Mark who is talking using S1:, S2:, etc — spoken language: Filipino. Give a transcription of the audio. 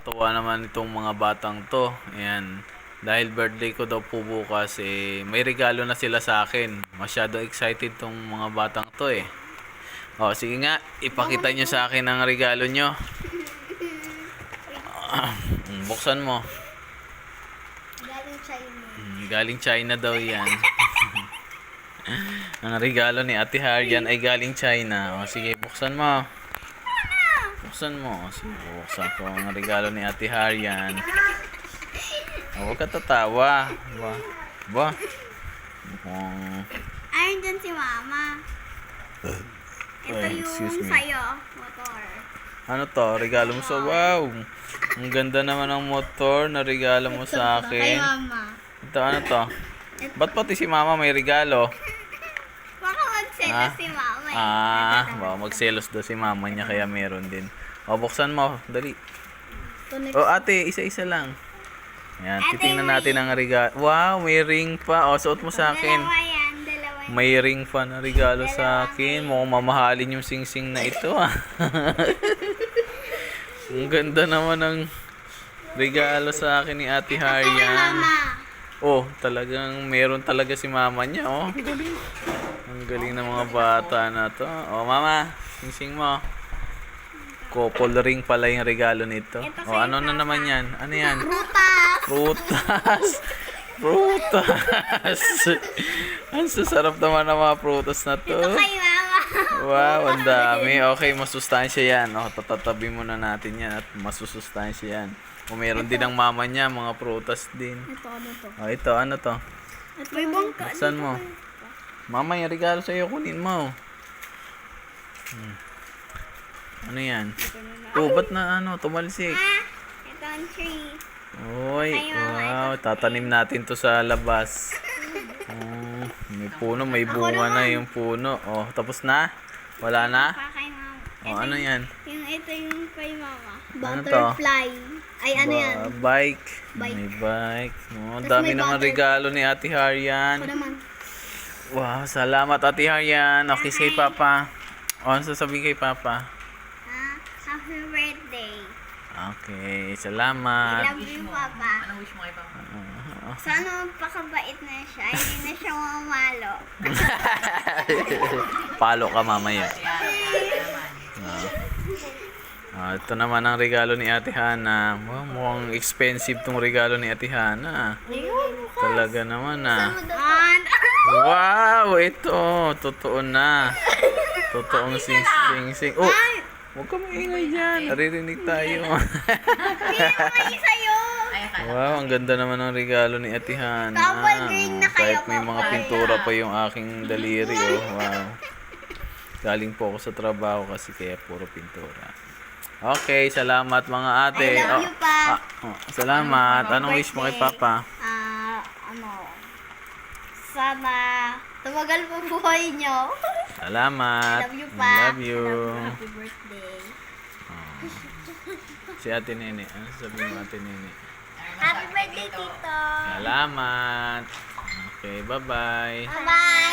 S1: Nakakatuwa naman itong mga batang to. Ayan. Dahil birthday ko daw po bukas, eh, may regalo na sila sa akin. Masyado excited tong mga batang to eh. O, sige nga, ipakita nyo sa akin ang regalo nyo. Buksan mo.
S2: Galing China.
S1: Mm, Galing China daw yan. ang regalo ni Ate Harian ay galing China. O, sige, buksan mo. Buksan mo. Sige, buksan ko ang regalo ni Ate Harian. O, huwag ka tatawa. Ba? Ba? Mukhang...
S2: Ayun dyan si Mama. Ito
S1: Ay,
S2: yung sa'yo, motor.
S1: Ano to? Regalo mo sa... Wow! Ang ganda naman ng motor na regalo mo sa akin.
S2: Mama.
S1: Ito, ano to? Ba't pati si Mama may regalo? Ah?
S2: si Mama eh.
S1: Ah, baka magselos daw si mama niya kaya meron din. O, buksan mo. Dali. O, ate, isa-isa lang. Yan, titingnan natin ang regalo. Wow, may ring pa. O, suot mo sa akin.
S2: Dalawa yan, dalawa yan.
S1: May ring pa na regalo sa akin. Mukhang mamahalin yung sing-sing na ito, ah. ang ganda naman ng regalo sa akin ni Ate Harian.
S2: Mama.
S1: Oh, talagang meron talaga si mama niya, oh. Ang galing. Ang galing ng mga bata na to. Oh, mama, sing-sing mo. Couple ring pala yung regalo nito.
S2: Ito
S1: Oh, ano na naman yan? Ano yan?
S2: Prutas.
S1: Prutas. Prutas. ang sasarap naman ng mga prutas na to.
S2: Ito kay Mama.
S1: Wow, ang dami. Okay, masustansya yan. Oh, tatatabi muna natin yan at masusustansya yan. O meron din ang mama niya, mga prutas din.
S2: Ito, ano to?
S1: Oh, ito, ano to?
S2: Ito, May bangka.
S1: Buksan mo. Mama, yung regalo sa'yo, kunin mo. Hmm. Ano yan? Oh, ba't na ano, tumalsik?
S2: Ah, ito ang tree.
S1: Oy,
S2: Ay,
S1: wow, tatanim natin to sa labas. Oh, may puno, may bunga na yung puno. Oh, tapos na? Wala na?
S2: Pa kay Mama.
S1: Oh, ano yan?
S2: Yung ito yung kay Mama.
S1: Ano to?
S2: Butterfly. Ay, ano
S1: Ba-
S2: yan?
S1: Bike.
S2: Bike.
S1: May bike. Oh, dami naman
S2: butter-
S1: regalo ni Ate Harian.
S2: Ako naman.
S1: Wow, salamat Ate Harian. Okay, say Papa. O, ano sasabihin kay Papa?
S2: Ah, happy birthday.
S1: Okay,
S2: I
S1: salamat.
S2: love you, Papa. Sana magpakabait na siya. Hindi na siya mamalo.
S1: Palo ka mamaya. Ah, ito naman ang regalo ni Ate Hana. Wow, mukhang expensive tong regalo ni Ate Hana. Talaga naman ah. Wow, ito. Totoo na. Totoong sing sing sing. Oh, huwag ka maingay dyan. Naririnig tayo.
S2: may sa'yo.
S1: Wow, ang ganda naman ng regalo ni Ate Hana.
S2: Kayo,
S1: Kahit may mga pintura pa yung aking daliri. Oh, wow. Galing po ako sa trabaho kasi kaya puro pintura. Okay, salamat mga ate.
S2: I love you, Pa.
S1: ah, oh, salamat. Anong wish mo kay Papa?
S2: Ah, ano, sana tumagal po buhay niyo.
S1: Salamat.
S2: I love you, Pa.
S1: I love you.
S2: I love you. Happy birthday.
S1: Si Ate Nene. Ano sabihin mo Ate Nene? Salamat. Okay, bye-bye.
S2: Bye-bye.